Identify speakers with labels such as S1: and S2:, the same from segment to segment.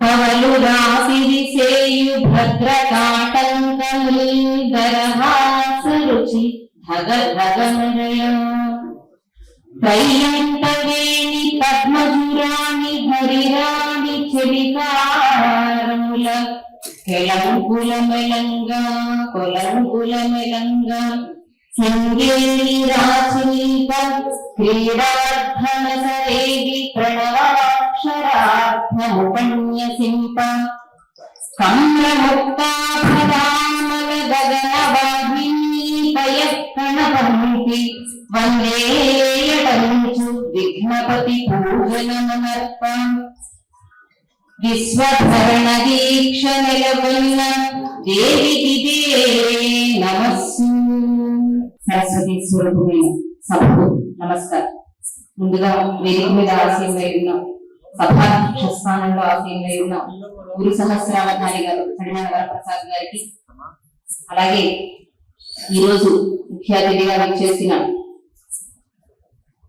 S1: కవలు రాసిరి చేయు భద్రకాటంకములు ధరహాసరుచి ధగ ధగమరయ కైయంతవేణి పద్మజురాణి హరిరాణి చెలికారముల కెలంకుల మెలంగా కొలంకుల మెలంగా సింగేణి రాచినీక ప్రణవాక్షరార్థముపన్యసింప కమ్రముక్తాభరామల గగన వందేయటంచు విఘ్నపతి పూజనమనర్ప విశ్వభరణ దీక్ష నెలకొన్న దేవికి నమస్సు సరస్వతి స్వరూపమైన సభకు నమస్కారం. ముందుగా వేదిక మీద ఆశీర్వై ఉన్న సభాధ్యక్ష స్థానంలో ఆశీర్వై ఉన్న గురు సహస్రావధాని గారు కడిమాన వరప్రసాద్ గారికి అలాగే ఈరోజు ముఖ్య అతిథిగా విచ్చేసిన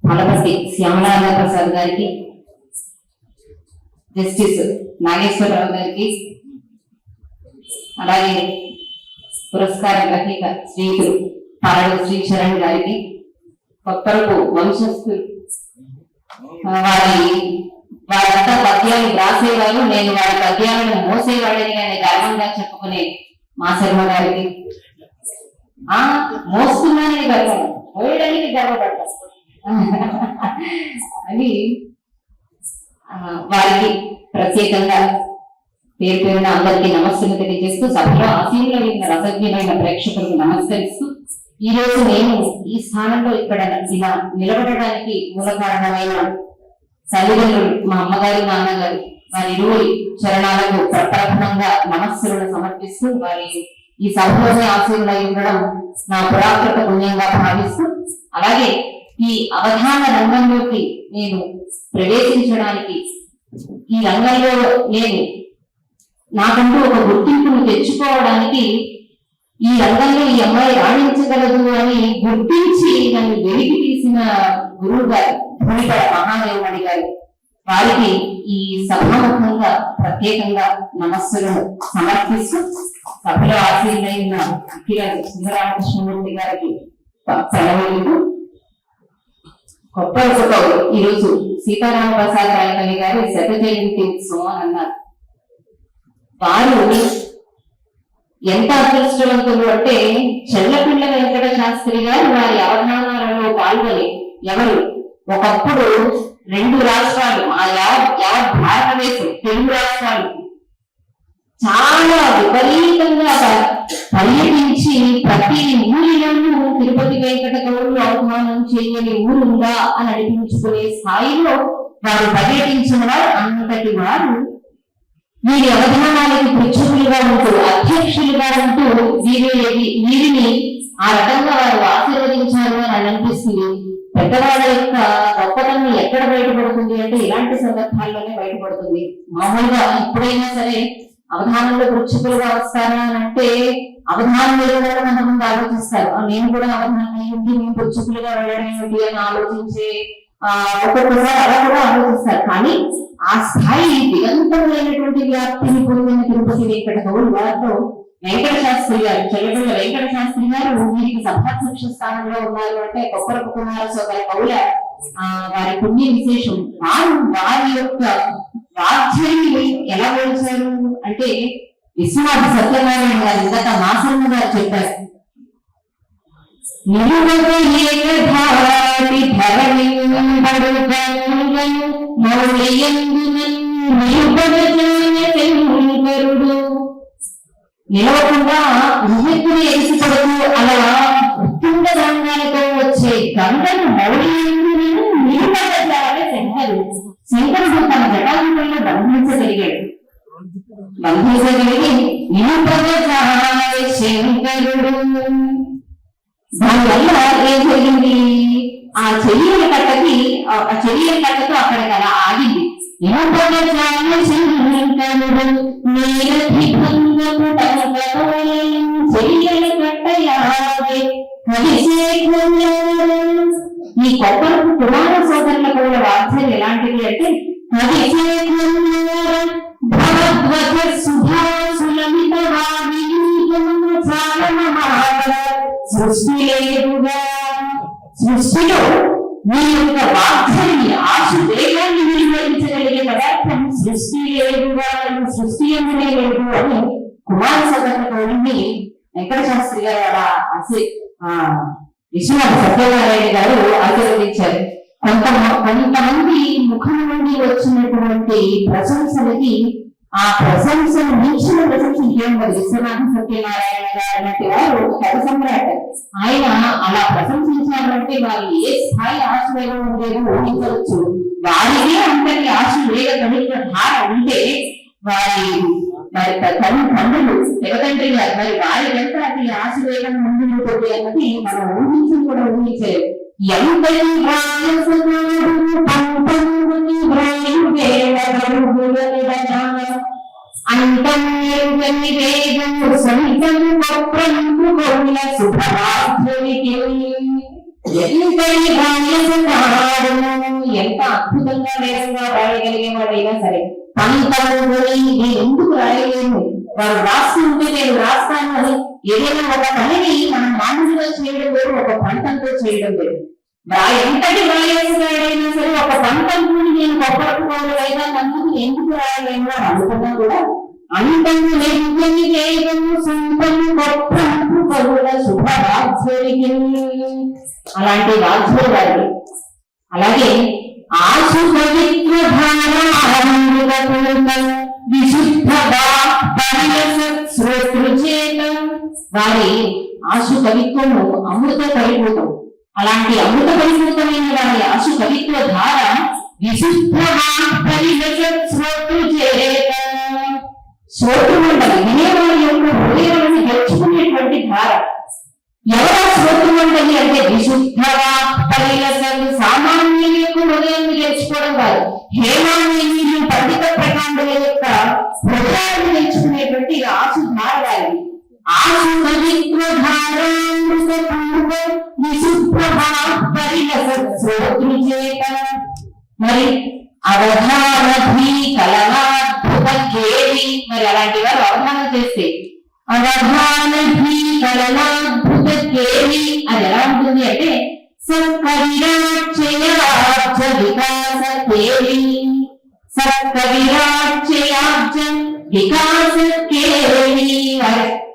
S1: పలపతి శ్యామలారాయణ ప్రసాద్ గారికి జస్టిస్ నాగేశ్వరరావు గారికి అలాగే పురస్కార గ్రహీత శ్రీయులు పాలడు శ్రీచరణ్ గారికి కొత్తలకు వంశస్థులు వారి వారంతా పద్యాలు రాసేవారు నేను వారి పద్యాలను మోసేవాడిని అనే గర్వంగా చెప్పుకునే మా శర్మ గారికి. ఆ మోస్తున్నానని గర్వం. మోయడానికి గర్వపడతా అని వారికి ప్రత్యేకంగా పేరు పేరున అందరికీ నమస్సులు తెలియజేస్తూ సభలో ఆశీనుల రసజ్ఞమైన ప్రేక్షకులకు నమస్కరిస్తూ ఈ రోజు నేను ఈ స్థానంలో ఇక్కడ ఇలా నిలబడడానికి మూల కారణమైన తల్లిదండ్రులు మా అమ్మగారు నాన్నగారు వారి ఇరువురి చరణాలకు ప్రప్రథమంగా నమస్సులను సమర్పిస్తూ వారి ఈ సభలోనే ఆశీర్వై ఉండడం నా పురాకృత పుణ్యంగా భావిస్తూ అలాగే ఈ అవధాన రంగంలోకి నేను ప్రవేశించడానికి ఈ రంగంలో నేను నాకంటూ ఒక గుర్తింపును తెచ్చుకోవడానికి ఈ రంగంలో ఈ అమ్మాయి రాణించగలదు అని గుర్తించి నన్ను వెలికి తీసిన గురువు గారు భూమిపడ మహాదేవుడి గారు వారికి ఈ సభాముఖంగా ప్రత్యేకంగా నమస్సులను సమర్పిస్తూ సభలో ఆశీర్వైన అఖిల సుందరామకృష్ణమూర్తి గారికి సెలవులు. గొప్ప కవులు ఈరోజు సీతారామ ప్రసాద్ రాయకవి గారి శత జయంతి ఉత్సవం అన్నారు. వారు ఎంత అదృష్టవంతులు అంటే చెల్లపిల్ల వెంకట శాస్త్రి గారు వారి అవధానాలలో పాల్గొని ఎవరు? ఒకప్పుడు రెండు రాష్ట్రాలు ఆ యావత్ భారతదేశం తెలుగు రాష్ట్రాలు. చాలా విపరీతంగా పర్యటించి ప్రతి ఊరిలోనూ తిరుపతి వెంకట గౌరులు అవమానం చేయని ఊరుందా అని అనిపించుకునే స్థాయిలో వారు పర్యటించిన వారు అంతటి వారు వీరి అవధానాలకు ప్రచురులుగా ఉంటూ అధ్యక్షులుగా ఉంటూ వీరి వీరిని ఆ రకంగా వారు ఆశీర్వదించారు అని అనిపిస్తుంది. పెద్దవాళ్ళ యొక్క గొప్పతనం ఎక్కడ బయటపడుతుంది అంటే ఇలాంటి సందర్భాల్లోనే బయటపడుతుంది. మామూలుగా ఎప్పుడైనా సరే అవధానంలో పృచ్ఛకులుగా వస్తారా అని అంటే అవధానం వెళ్ళడం కొంతమంది ఆలోచిస్తారు. నేను కూడా అవధానం అయ్యింది నేను పృచ్ఛకులుగా వెళ్ళడం ఏమిటి? అని ఆలోచించే ఒక్కొక్కసారి అలా కూడా ఆలోచిస్తారు. కానీ ఆ స్థాయి దిగంతమైనటువంటి వ్యాప్తిని పొందిన తిరుపతి వెంకట గౌడు వారితో వెంకట శాస్త్రి గారు చెల్లెపిల్ల వెంకట శాస్త్రి గారు వీరికి సభాధ్యక్ష స్థానంలో ఉన్నారు అంటే కొప్పరపు కుమార సోదర కౌల వారి పుణ్య విశేషం. వారు వారి యొక్క రాజ్యాన్ని ఎలా పోల్చారు? అంటే విశ్వనాథ సత్యనారాయణ గారు ఇందాక మాసన్న గారు చెప్పారు. నిలువగయేగధాటి ధరణింబడు గంగను మౌళయందునన్ నిలవకుండా ఉమ్మెత్తుని ఎగిసిపడుతూ అలా ఉత్తుంగ రంగాలతో వచ్చే గంగను మౌళయందునను నిలువగజాల శంకరుడు శంకరుడు తన జటాంగంలో బంధించగలిగాడు. బంధించగలిగి నిలుపగజాల శంకరుడు. దానివల్ల ఏం జరిగింది? ఆ చెయ్యల కట్టకి ఆ చెయ్యల కట్టతో అక్కడ కదా ఆగింది. ఈ కొప్పలకు కుమార సోదరుల కూడా వాత్సల్యం ఎలాంటిది అంటే కలిసే కొల్లారు. భగవద్గ సుధాసులమిత వారియుగము సృష్టి లేదుగా సృష్టిలో మీ యొక్క వాత్సల్య ఆశ వేగాన్ని నిర్వహించగలిగే పదార్థం సృష్టి లేదుగా సృష్టి ఎందుకే లేదు అని కుమార సదనలోని వెంకట శాస్త్రి గారు అలా అసే ఆ విశ్వనాథ సత్యనారాయణ గారు ఆశీర్వదించారు. కొంత కొంతమంది ముఖం నుండి వచ్చినటువంటి ప్రశంసలకి ఆ ప్రశంసను మించిన ప్రశంస ఇంకేం విశ్వనాథ సత్యనారాయణ గారు లాంటి వారు కథ సమ్రాట్. ఆయన అలా ప్రశంసించారంటే వారు ఏ స్థాయి ఆశ్రయం ఉండేది ఊహించవచ్చు. వారికే అంతటి ఆశ్రయ కలిగిన ధార ఉంటే వారి మరి తల్లి తండ్రులు జగతండ్రి గారు మరి వారి వెంట అతి ఆశ్రయం ముందు అన్నది మనం ఊహించి కూడా ఊహించలేదు ఎంతటి వాయసునాడు పంపంగుని వ్రాయువేలగరుగులనిడనా. గౌల ఎంత అద్భుతంగా వేగంగా రాయగలిగే వాడైనా సరే పంతముని ఎందుకు రాయలేము వారు రాసి ఉంటే నేను రాస్తాను అని ఏదైనా ఒక పనిని మనం మామూలుగా చేయడం లేదు ఒక పంటంతో చేయడం లేదు. ఎంతటి రాయల్సినాడైనా సరే ఒక పంటంతో నేను కొబ్బరిపోయినా నన్ను ఎందుకు రాయలేను అనుకున్నా కూడా అంతము నెమ్మది వేగము సొంతము గొప్పంపు పరుల శుభరాజ్యరికి అలాంటి రాజ్యులు వారు అలాగే ఆశు పవిత్ర భారామృత విశుద్ధ శ్రోతృచేత వారి ఆశు కవిత్వము అమృత పరిపూతం అలాంటి అమృత పరిపూతమైన వారి ఆశు కవిత్వ ధార విశుద్ధ శ్రోతృ శ్రోతృమండలి వినేవారి యొక్క ఎవరో శ్రోతృమండలి అంటే విశుద్ధ పరిలసలు సామాన్యుల యొక్క హృదయాన్ని గెలుచుకోవడం కాదు. హేమాన్యులు పండిత ప్రకాండుల యొక్క హృదయాన్ని గెలుచుకునేటువంటి ఆశు ధార వారి ఆశు ధారామృత పూర్వ విశుద్ధ పరిలస శ్రోతృచేత మరి అవధానధి కలనాద్భుత మరి అలాంటి వారు అవధానం చేస్తే అవధానధి కలనాద్భుత కేలి అది ఎలా ఉంటుంది అంటే సత్కవిరాక్షయాబ్జ వికాస కేలి సత్కవిరాక్షయాబ్జ వికాస కేలి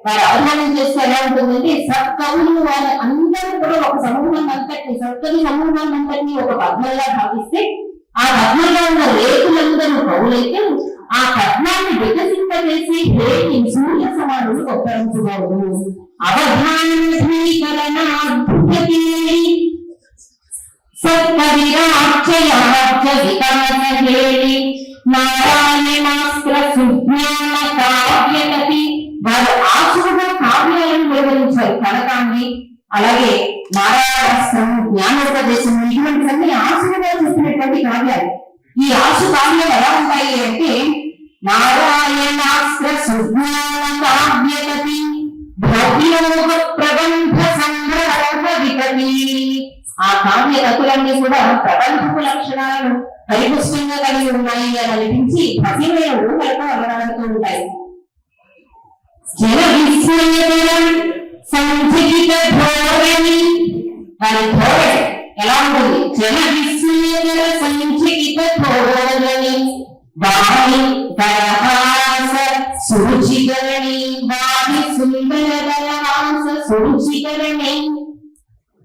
S1: వారి అవధానం చేస్తే ఎలా ఉంటుందంటే సత్కవులు వారి అందరూ కూడా ఒక సమూహం అంతటిని సత్కవి సమూహాన్ని అంతటిని ఒక పద్మంగా భావిస్తే ఆ పద్మంలో ఉన్న రేకులందరూ కవులైతే ఆ పద్మాన్ని వికసింపజేసి రేకి సూర్య సమానుడు ఒప్పరించగలడు అవధానీకరణాద్భుతీ సత్కవిరాక్షయాక్ష వికాసహేళి నారాయణాస్త్ర సుజ్ఞాన కావ్యకతి వారు ఆశువుగా కావ్యాలను వెలువరించారు కనకాన్ని అలాగే నారాయణాస్త్రం జ్ఞానోపదేశం ఇటువంటివన్నీ ఆశువుగా చెప్పినటువంటి కావ్యాలు. ఈ ఆశు కావ్యాలు ఎలా ఉంటాయి అంటే నారాయణాస్త్ర సుజ్ఞాన భవ్యోగ ప్రబంధ సంగ్రహ వికటి ఆ కావ్య కథలన్నీ కూడా ప్రబంధపు లక్షణాలను పరిపుష్టంగా కలిగి ఉన్నాయి అని అనిపించి భవ్యమైన ఉంటాయి. జన సంధిత ధోరణి. వారి ధోరణి ఎలా ఉంటుంది? జన విస్మయ సంధిత ధోరణి. వాణి పరహాస సురుచికరణి వాణి సుందర దరహాస సురుచికరణి.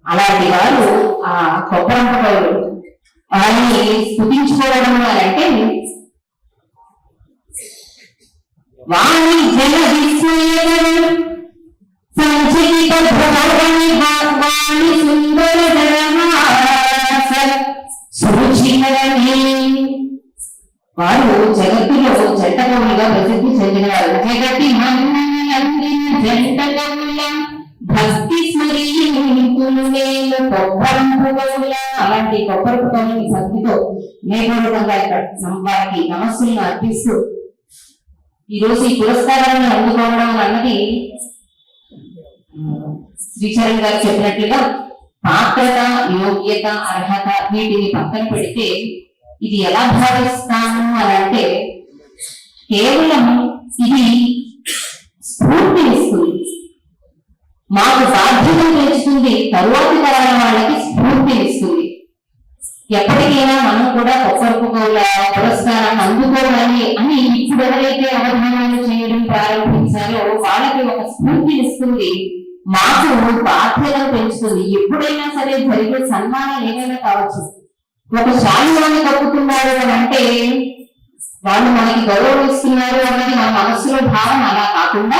S1: అలాంటి వారు ఆ కొబ్బరంప కవులు వారిని స్థుతించుకోవడం అంటే వాణి జన విస్మయకరం సంచిత ధోరణి వాణి సుందర దరహాస సురుచికరణి. వారు జగత్తులో జంట కవులుగా ప్రసిద్ధి చెందినవారు. జగతి మన్నందిన కవుల భక్తి స్మరింతులు కొబ్బరంపు కవుల అలాంటి కొబ్బరపు కవులని భక్తితో నేపథ్యంగా ఇక్కడ వారికి నమస్సులను అర్పిస్తూ ఈరోజు ఈ పురస్కారాన్ని అందుకోవడం అన్నది శ్రీచరణ్ గారు చెప్పినట్లుగా పాత్రత యోగ్యత అర్హత వీటిని పక్కన పెడితే ఇది ఎలా భావిస్తాను అని అంటే కేవలం ఇది స్ఫూర్తినిస్తుంది మాకు బాధ్యత పెంచుతుంది తరువాతి తరాల వాళ్ళకి స్ఫూర్తినిస్తుంది ఎప్పటికైనా మనం కూడా ఒక్కరికొకరు పురస్కారం అందుకోవాలి అని ఇప్పుడు ఎవరైతే అవధానాలు చేయడం ప్రారంభించారో వాళ్ళకి ఒక స్ఫూర్తినిస్తుంది మాకు బాధ్యత పెంచుతుంది. ఎప్పుడైనా సరే జరిగే సన్మానాలు ఏమైనా కావచ్చు. ఒక స్వామివాణి కప్పుతున్నారు అని అంటే వాళ్ళు మనకి గౌరవం ఇస్తున్నారు అన్నది మన మనసులో భావన అలా కాకుండా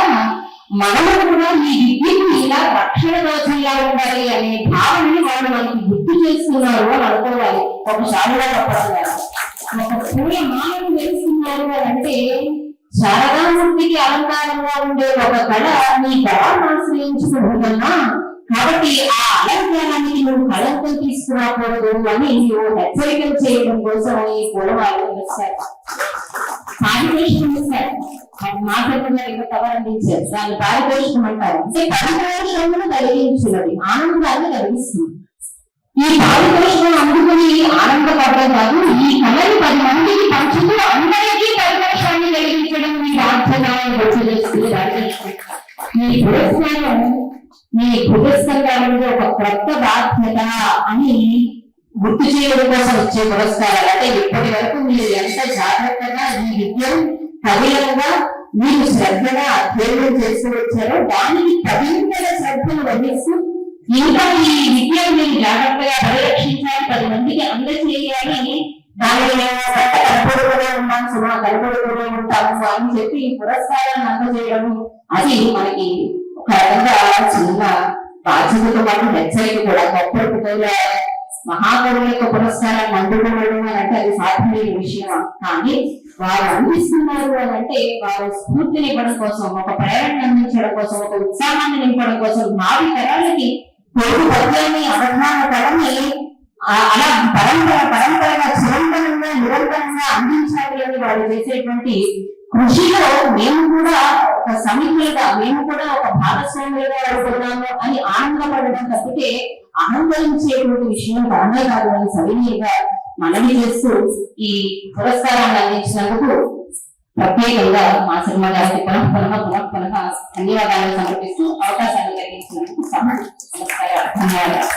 S1: మనము కూడా ఈ విద్యకు ఇలా రక్షణ దోషంగా ఉండాలి అనే భావనని వాళ్ళు మనకి గుర్తు చేస్తున్నారు అని అనుకోవాలి. ఒక శాలువా కప్పడం ఒక పూల మాలను తెలుస్తున్నారు అని అంటే శారదామూర్తికి అలంకారంగా ఉండే ఒక కళ నీ కళ ఆశ్రయించుకుంటున్నా కాబట్టి ఆ అలంకారానికి నువ్వు కళంతో తీసుకురాకూడదు అని నువ్వు హెచ్చరికలు చేయడం కోసం ఈ పూలమాలను వచ్చారు. పారితోషికం ఇస్తారు మాట్లాడుతున్న ఇంకా కవర్ అందించారు. దాన్ని పారితోషికం అంటారు అంటే పరితోషమును కలిగించినది ఆనందాన్ని కలిగిస్తుంది. ఈ పారితోషికం అందుకుని ఆనందపడడం కాదు ఈ కళని పది మందికి పంచుతూ అందరికీ పరితోషాన్ని కలిగించడం మీ బాధ్యత అని గుర్తు చేస్తుంది పురస్కారం మీ పురస్కారంలో ఒక కొత్త బాధ్యత అని గుర్తు చేయడం కోసం వచ్చే పురస్కారాలు. అంటే ఇప్పటి వరకు మీరు ఎంత జాగ్రత్తగా ఈ విద్యను కవిలంగా మీరు శ్రద్ధగా అధ్యయనం చేస్తూ వచ్చారో దానికి తగినంతల శ్రద్ధను వహిస్తూ ఇంకా ఈ విద్యను మీరు జాగ్రత్తగా పరిరక్షించాలి. పది మందికి అందజేయాలి దానిలో మేము కనపడుతూనే ఉన్నాం సుమా కనపడుతూనే ఉంటాము అని చెప్పి ఈ పురస్కారాన్ని అందజేయడం అది మనకి పరంగా చిన్న బాధ్యతతో పాటు హెచ్చరిక కూడా గొప్ప కవుల మహాకవుల యొక్క పురస్కారాన్ని అందుకోవడం అని అంటే అది సాధ్యమైన విషయం కానీ వారు అందిస్తున్నారు అని అంటే వారు స్ఫూర్తిని ఇవ్వడం కోసం ఒక ప్రేరణ అందించడం కోసం ఒక ఉత్సాహాన్ని నింపడం కోసం భావి తరాలకి పొరుగు పద్యాన్ని అవధాన తరాన్ని అలా పరంపర పరంపరగా చిరంతరంగా నిరంతరంగా అందించాలి అని వాళ్ళు చేసేటువంటి కృషిలో మేము కూడా ఒక సమితులుగా మేము కూడా ఒక భాగస్వాములుగా అవుతున్నాము అని ఆనందపడడం తప్పితే ఆనందించేటువంటి విషయం కానే కాదు అని సవినీయంగా మనవి చేస్తూ ఈ పురస్కారాన్ని అందించినందుకు ప్రత్యేకంగా మా సినిమా గారికి పునః పునః పునః పునః ధన్యవాదాలు సమర్పిస్తూ అవకాశాన్ని కలిగించినందుకు సమస్య ధన్యవాదాలు.